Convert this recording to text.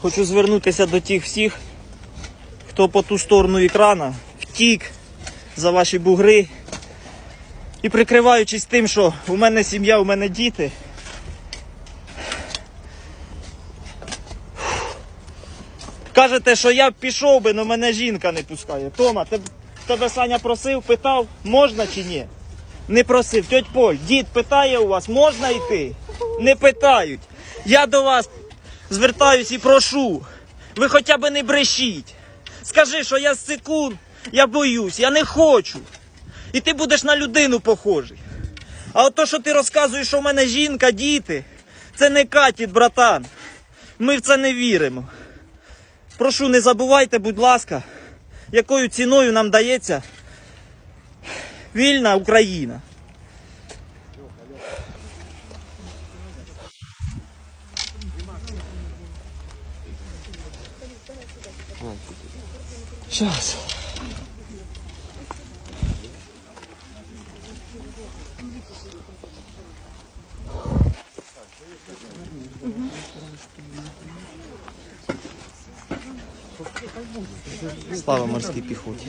Хочу звернутися до тих всіх, хто по ту сторону екрана втік за ваші бугри. І прикриваючись тим, що у мене сім'я, у мене діти. Кажете, що я б пішов би, але мене жінка не пускає. Тома, тебе, Саня просив, питав, можна чи ні? Не просив. Тьоть Поль, дід питає у вас, можна йти? Не питають. Я до вас звертаюсь і прошу. Ви хоча б не брешіть. Скажи, що я з секунд, я боюсь, я не хочу. І ти будеш на людину похожий. А от то, що ти розказуєш, що в мене жінка, діти, це не катіт, братан. Ми в це не віримо. Прошу, не забувайте, будь ласка, якою ціною нам дається вільна Україна. Сейчас. Слава морській піхоті.